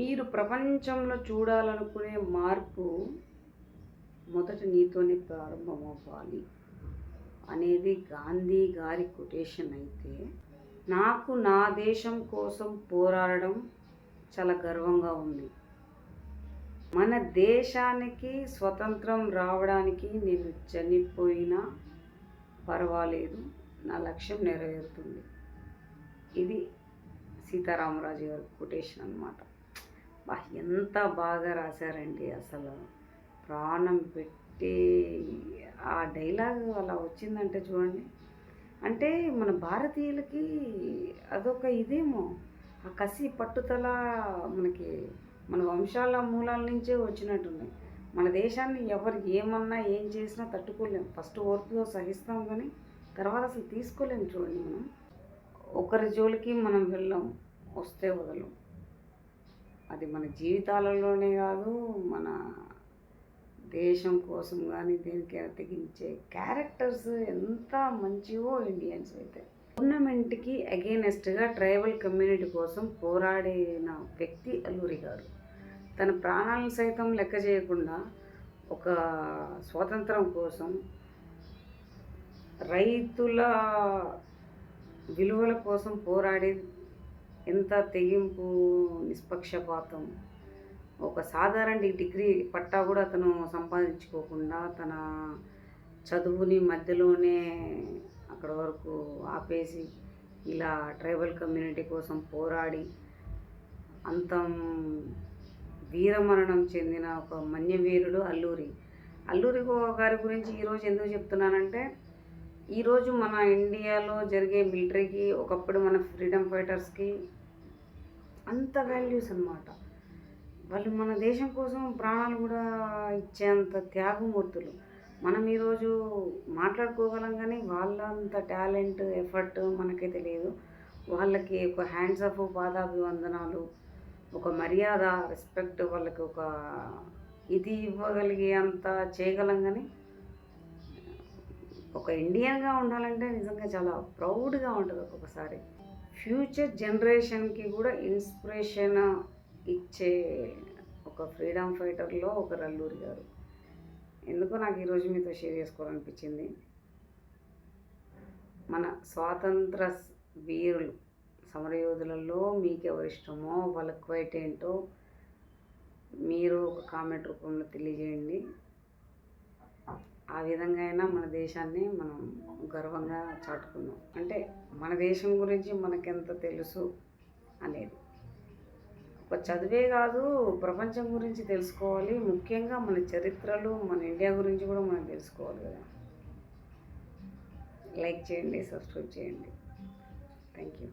మీరు ప్రపంచంలో చూడాలనుకునే మార్పు మొదట నీతోనే ప్రారంభమవ్వాలి అనేది గాంధీ గారి కొటేషన్ అయితే. నాకు నా దేశం కోసం పోరాడడం చాలా గర్వంగా ఉంది. మన దేశానికి స్వతంత్రం రావడానికి నేను చనిపోయినా పర్వాలేదు నా లక్ష్యం నెరవేరుతుంది. ఇది సీతారామరాజు గారి కొటేషన్ అనమాట ఎంత బాగా రాశారండి అసలు. ప్రాణం పెట్టి ఆ డైలాగ్ అలా వచ్చిందంటే చూడండి. అంటే మన భారతీయులకి అదొక ఇదేమో ఆ కసి పట్టుదల మనకి మన వంశాల మూలాల నుంచే వచ్చినట్టున్నాయి మన దేశాన్ని ఎవరు ఏమన్నా ఏం చేసినా తట్టుకోలేం. ఫస్ట్ ఓర్పుతో సహిస్తాం కానీ తర్వాత అసలు తీసుకోలేం చూడండి మనం. ఒకరి జోలికి మనం వెళ్ళాం వస్తే వదలం. అది మన జీవితాలలోనే కాదు మన దేశం కోసం కానీ దేనికైనా తెగించే క్యారెక్టర్స్ ఎంత మంచివో ఇండియన్స్ అయితే. గవర్నమెంట్కి అగేనెస్ట్గా ట్రైబల్ కమ్యూనిటీ కోసం పోరాడిన వ్యక్తి అల్లూరి గారు. తన ప్రాణాలను సైతం లెక్క చేయకుండా ఒక స్వాతంత్రం కోసం రైతుల విలువల కోసం పోరాడి ఎంత తెగింపు నిష్పక్షపాతం. ఒక సాధారణ డిగ్రీ పట్టా కూడా అతను సంపాదించుకోకుండా తన చదువుని మధ్యలోనే అక్కడ వరకు ఆపేసి ఇలా ట్రైబల్ కమ్యూనిటీ కోసం పోరాడి అంతం వీరమరణం చెందిన ఒక మన్యవీరుడు అల్లూరి. అల్లూరి గారి గురించి ఈరోజు ఎందుకు చెప్తున్నానంటే ఈరోజు మన ఇండియాలో జరిగే మిలిటరీకి ఒకప్పుడు మన ఫ్రీడమ్ ఫైటర్స్కి అంత వాల్యూస్ అన్నమాట. వాళ్ళు మన దేశం కోసం ప్రాణాలు కూడా ఇచ్చేంత త్యాగమూర్తులు. మనం ఈరోజు మాట్లాడుకోగలం కానీ వాళ్ళంత టాలెంట్ ఎఫర్ట్ మనకైతే లేదు. వాళ్ళకి ఒక హ్యాండ్స్ ఆఫ్ పాదాభివందనాలు ఒక మర్యాద రెస్పెక్ట్ వాళ్ళకి ఒక ఇది ఇవ్వగలిగే అంత చేయగలం కానీ ఒక ఇండియన్గా ఉండాలంటే నిజంగా చాలా ప్రౌడ్గా ఉంటుంది ఒక్కొక్కసారి. ఫ్యూచర్ జనరేషన్కి కూడా ఇన్స్పిరేషన్ ఇచ్చే ఒక ఫ్రీడమ్ ఫైటర్లో ఒక రల్లూరి గారు. ఎందుకో నాకు ఈరోజు మీతో షేర్ చేసుకోవాలనిపించింది. మన స్వాతంత్ర వీరులు సమరయోధులలో మీకు ఎవరు ఇష్టమో వాళ్ళ క్వైట్ ఏంటో మీరు ఒక కామెంట్ రూపంలో తెలియజేయండి. ఆ విధంగా అయినా మన దేశాన్ని మనం గర్వంగా చాటుకున్నాం. అంటే మన దేశం గురించి మనకెంత తెలుసు అనేది. ఒక చదివే కాదు ప్రపంచం గురించి తెలుసుకోవాలి. ముఖ్యంగా మన చరిత్రలు మన ఇండియా గురించి కూడా మనం తెలుసుకోవాలి కదా. లైక్ చేయండి సబ్స్క్రైబ్ చేయండి. Thank you